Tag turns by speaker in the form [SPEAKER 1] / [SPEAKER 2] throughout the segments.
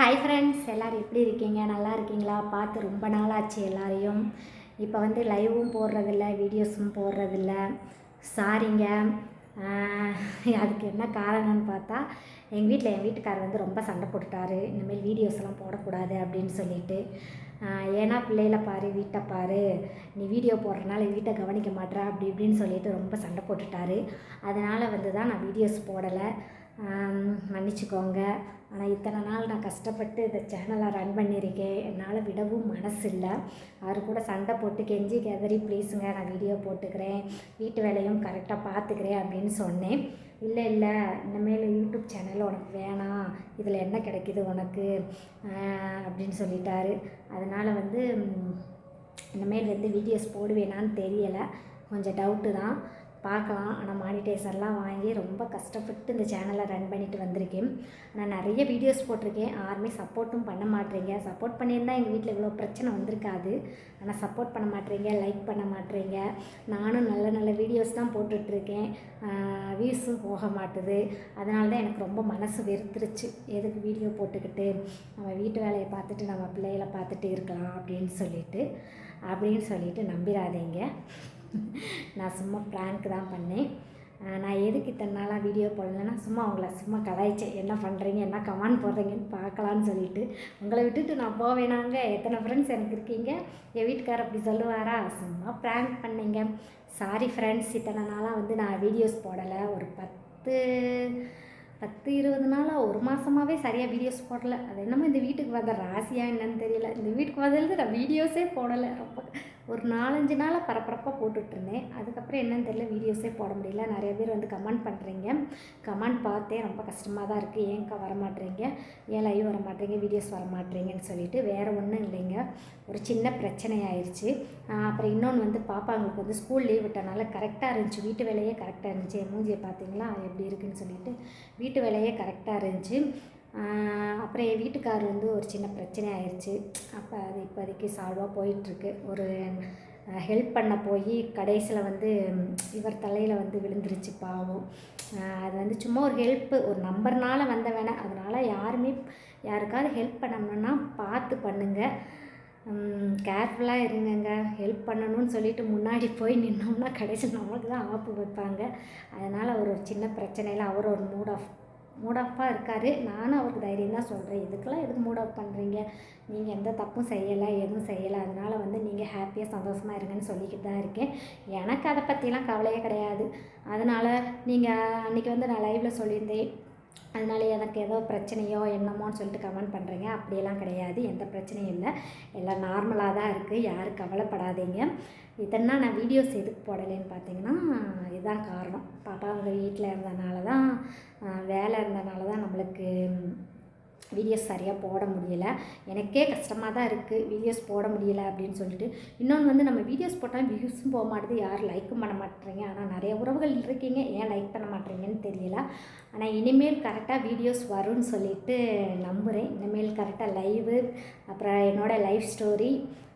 [SPEAKER 1] hi friends எல்லோரும் எப்படி இருக்கீங்க நல்லா இருக்கீங்களா பார்த்து ரொம்ப நாளாச்சு எல்லாரையும் இப்போ வந்து லைவும் போடுறதில்ல வீடியோஸும் போடுறதில்ல சாரிங்க அதுக்கு என்ன காரணம்னு பார்த்தா எங்கள் வீட்டில் என் வீட்டுக்காரர் வந்து ரொம்ப சண்டை போட்டுட்டாரு இனிமேல் வீடியோஸ்லாம் போடக்கூடாது அப்படின்னு சொல்லிட்டு ஏன்னா பிள்ளையில பாரு வீட்டை பாரு நீ வீடியோ போடுறனால வீட்டை கவனிக்க மாட்டேறா அப்படி இப்படின்னு சொல்லிட்டு ரொம்ப சண்டை போட்டுட்டாரு அதனால் வந்து தான் நான் வீடியோஸ் போடலை மன்னிச்சுக்கோங்க ஆனால் இத்தனை நாள் நான் கஷ்டப்பட்டு இந்த சேனலை ரன் பண்ணியிருக்கேன் என்னால் விடவும் மனசு இல்லை அவர் கூட சண்டை போட்டு கெஞ்சி கெதறி ப்ளீஸுங்க நான் வீடியோ போட்டுக்கிறேன் வீட்டு வேலையும் கரெக்டாக பார்த்துக்கிறேன் அப்படின்னு சொன்னேன் இல்லை இல்லை இனிமேல் யூடியூப் சேனல் உனக்கு வேணாம் இதில் என்ன கிடைக்கிது உனக்கு அப்படின்னு சொல்லிட்டாரு அதனால் வந்து இனிமேல் வந்து வீடியோஸ் போடுவேனான்னு தெரியலை கொஞ்சம் டவுட்டு தான் பார்க்கலாம் ஆனால் மானிட்டைசர்லாம் வாங்கி ரொம்ப கஷ்டப்பட்டு இந்த சேனலை ரன் பண்ணிட்டு வந்திருக்கேன் நான் நிறைய வீடியோஸ் போட்டிருக்கேன் யாருமே சப்போர்ட்டும் பண்ண மாட்டேறீங்க சப்போர்ட் பண்ணியிருந்தால் எங்கள் வீட்டில் இவ்வளோ பிரச்சனை வந்திருக்காது ஆனால் சப்போர்ட் பண்ண மாட்டேறீங்க லைக் பண்ண மாட்டேறீங்க நானும் நல்ல நல்ல வீடியோஸ் தான் போட்டுட்ருக்கேன் வியூஸும் போக மாட்டுது அதனால தான் எனக்கு ரொம்ப மனசு வெறுத்துருச்சு எதுக்கு வீடியோ போட்டுக்கிட்டு நம்ம வீட்டு வேலையை பார்த்துட்டு நம்ம பிள்ளைகளை பார்த்துட்டு இருக்கலாம் அப்படின்னு சொல்லிட்டு அப்படின்னு சொல்லிட்டு நம்பிடாதீங்க நான் சும்மா ப்ராங்க் தான் பண்ணேன் நான் எதுக்கு இத்தனை நாளாக வீடியோ போடலன்னா சும்மா அவங்கள சும்மா கதாயிச்சேன் என்ன பண்ணுறீங்க என்ன கமான் போடுறீங்கன்னு பார்க்கலான்னு சொல்லிட்டு உங்களை விட்டுட்டு நான் போவேனாங்க எத்தனை ஃப்ரெண்ட்ஸ் எனக்கு இருக்கீங்க என் வீட்டுக்கார் அப்படி சொல்லுவாரா சும்மா ப்ராங்க் பண்ணிங்க சாரி ஃப்ரெண்ட்ஸ் இத்தனை நாளாக வந்து நான் வீடியோஸ் போடலை ஒரு பத்து பத்து இருபது நாளாக ஒரு மாதமாகவே சரியாக வீடியோஸ் போடலை அது என்னமோ இந்த வீட்டுக்கு வந்த ராசியாக என்னன்னு தெரியல இந்த வீட்டுக்கு வந்ததுலேருந்து நான் வீடியோஸே போடலை ரொம்ப ஒரு நாலஞ்சு நாளாக பரபரப்பாக போட்டுட்ருந்தேன் அதுக்கப்புறம் என்னென்னு தெரியல வீடியோஸே போட முடியல நிறைய பேர் வந்து கமெண்ட் பண்ணுறீங்க கமெண்ட் பார்த்தேன் ரொம்ப கஷ்டமாக தான் இருக்குது ஏங்க்கா வரமாட்றீங்க ஏன் லைவ் வரமாட்றீங்க வீடியோஸ் வரமாட்றீங்கன்னு சொல்லிட்டு வேறு ஒன்றும் இல்லைங்க ஒரு சின்ன பிரச்சனை ஆயிடுச்சு அப்புறம் இன்னொன்று வந்து பாப்பாங்களுக்கு வந்து ஸ்கூல் லீவ் விட்டனால கரெக்டாக இருந்துச்சு வீட்டு வேலையே கரெக்டாக இருந்துச்சு மூஞ்சியை பார்த்தீங்களா எப்படி இருக்குன்னு சொல்லிட்டு வீட்டு வேலையே கரெக்டாக இருந்துச்சு அப்புறம் என் வீட்டுக்கார் வந்து ஒரு சின்ன பிரச்சனை ஆயிடுச்சு அப்போ அது இப்போதைக்கு சால்வாக போயிட்டுருக்கு ஒரு ஹெல்ப் பண்ண போய் கடைசியில் வந்து இவர் தலையில் வந்து விழுந்துருச்சு பாவம் அது வந்து சும்மா ஒரு ஹெல்ப்பு ஒரு நம்பர்னால் வந்த வேணாம் அதனால் யாருமே யாருக்காவது ஹெல்ப் பண்ணணும்னா பார்த்து பண்ணுங்கள் கேர்ஃபுல்லாக இருங்கங்க ஹெல்ப் பண்ணணும்னு சொல்லிட்டு முன்னாடி போய் நின்னோம்னா கடைசியில் நம்மளுக்கு தான் ஆப்பு வைப்பாங்க அதனால் அவர் ஒரு சின்ன பிரச்சனையில் அவர் ஒரு மூட் ஆஃப் மூடப்பாக இருக்கார் நானும் அவருக்கு தைரியம் தான் சொல்கிறேன் இதுக்கெல்லாம் எதுக்கு மூட் ஆஃப் பண்ணுறீங்க நீங்கள் எந்த தப்பும் செய்யலை எதுவும் செய்யலை அதனால் வந்து நீங்கள் ஹாப்பியாக சந்தோஷமாக இருங்கன்னு சொல்லிக்கிட்டு தான் இருக்கேன் எனக்கு அதை பற்றிலாம் கவலையே கிடையாது அதனால் நீங்கள் அன்றைக்கி வந்து நான் லைவில் சொல்லியிருந்தேன் அதனால எனக்கு ஏதோ பிரச்சனையோ என்னமோன்னு சொல்லிட்டு கமெண்ட் பண்ணுறீங்க அப்படியெல்லாம் கிடையாது எந்த பிரச்சனையும் இல்லை எல்லாம் நார்மலாக தான் இருக்குது யாரும் கவலைப்படாதீங்க இதெல்லாம் நான் வீடியோஸ் எதுக்கு போடலைன்னு பார்த்தீங்கன்னா இதுதான் காரணம் பாப்பா அவங்க வீட்டில் இருந்தனால தான் வீடியோஸ் சரியாக போட முடியலை எனக்கே கஷ்டமாக தான் இருக்குது வீடியோஸ் போட முடியலை அப்படின்னு சொல்லிட்டு இன்னொன்று வந்து நம்ம வீடியோஸ் போட்டால் வியூஸும் போக மாட்டேது யாரும் லைக்கும் பண்ண மாட்டேறீங்க ஆனால் நிறைய உறவுகள் இருக்கீங்க ஏன் லைக் பண்ண மாட்டேறீங்கன்னு தெரியல ஆனால் இனிமேல் கரெக்டாக வீடியோஸ் வரும்னு சொல்லிட்டு நம்புகிறேன் இனிமேல் கரெக்டாக லைவு அப்புறம் என்னோடய லைஃப் ஸ்டோரி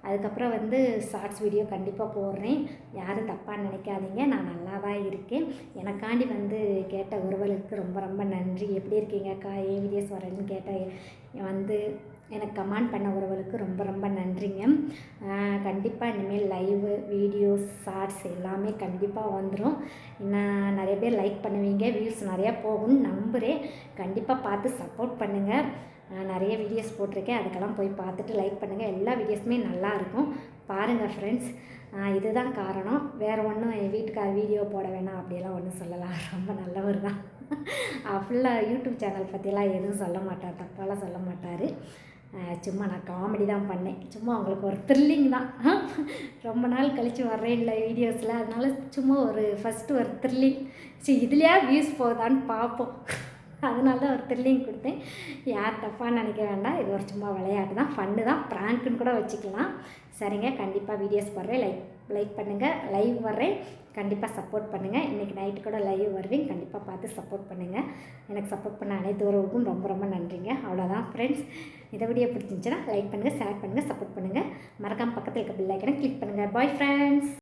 [SPEAKER 1] அதுக்கப்புறம் வந்து ஷார்ட்ஸ் வீடியோ கண்டிப்பாக போடுறேன் யாரும் தப்பாக நினைக்காதீங்க நான் நல்லா தான் இருக்கேன் எனக்காண்டி வந்து கேட்ட ஒருவளுக்கு ரொம்ப ரொம்ப நன்றி எப்படி இருக்கீங்கக்கா ஏன் வீடியோஸ் வரேன்னு கேட்ட வந்து எனக்கு கமெண்ட் பண்ண உறவுகளுக்கு ரொம்ப ரொம்ப நன்றிங்க கண்டிப்பாக இனிமேல் லைவு வீடியோஸ் ஷார்ட்ஸ் எல்லாமே கண்டிப்பாக வந்துடும் நான் நிறைய பேர் லைக் பண்ணுவீங்க வியூஸ் நிறையா போகும்னு நம்புகிறேன் கண்டிப்பாக பார்த்து சப்போர்ட் பண்ணுங்கள் நிறைய வீடியோஸ் போட்டிருக்கேன் அதுக்கெல்லாம் போய் பார்த்துட்டு லைக் பண்ணுங்கள் எல்லா வீடியோஸுமே நல்லாயிருக்கும் பாருங்கள் ஃப்ரெண்ட்ஸ் இதுதான் காரணம் வேறு ஒன்றும் என் வீட்டுக்கார வீடியோ போட வேணாம் அப்படியெல்லாம் ஒன்றும் சொல்லலாம் ரொம்ப நல்லவர் தான் ஃபுல்லாக யூடியூப் சேனல் பற்றிலாம் எதுவும் சொல்ல மாட்டார் தப்பாலாம் சொல்ல மாட்டார் சும்மா நான் காமெடி தான் பண்ணேன் சும்மா அவங்களுக்கு ஒரு த்ரில்லிங் தான் ரொம்ப நாள் கழித்து வர்றேன் இல்லை வீடியோஸில் அதனால சும்மா ஒரு ஃபஸ்ட்டு ஒரு த்ரில்லிங் சரி இதுலையா வியூஸ் போகுதான்னு பார்ப்போம் அதனால தான் ஒரு த்ரில்லிங் கொடுத்தேன் யார் தப்பான்னு நினைக்க வேண்டாம் இது ஒரு சும்மா விளையாட்டு தான் ஃபன்னு தான் ப்ராங்க்குன்னு கூட வச்சுக்கலாம் சரிங்க கண்டிப்பாக வீடியோஸ் போடுறேன் லைக் லைக் பண்ணுங்கள் லைவ் வர்றேன் கண்டிப்பாக சப்போர்ட் பண்ணுங்கள் இன்றைக்கி நைட்டு கூட லைவ் வருவேன் கண்டிப்பாக பார்த்து சப்போர்ட் பண்ணுங்கள் எனக்கு சப்போர்ட் பண்ண அனைத்து உறவுக்கும் ரொம்ப ரொம்ப நன்றிங்க அவ்வளோதான் ஃப்ரெண்ட்ஸ் இந்த வீடியோ பிடிச்சிருந்துச்சுன்னா லைக் பண்ணுங்கள் ஷேர் பண்ணுங்கள் சப்போர்ட் பண்ணுங்கள் மறக்காமல் பக்கத்தில் இருக்க பில்லைக்கனை கிளிக் பண்ணுங்கள் பாய் ஃப்ரெண்ட்ஸ்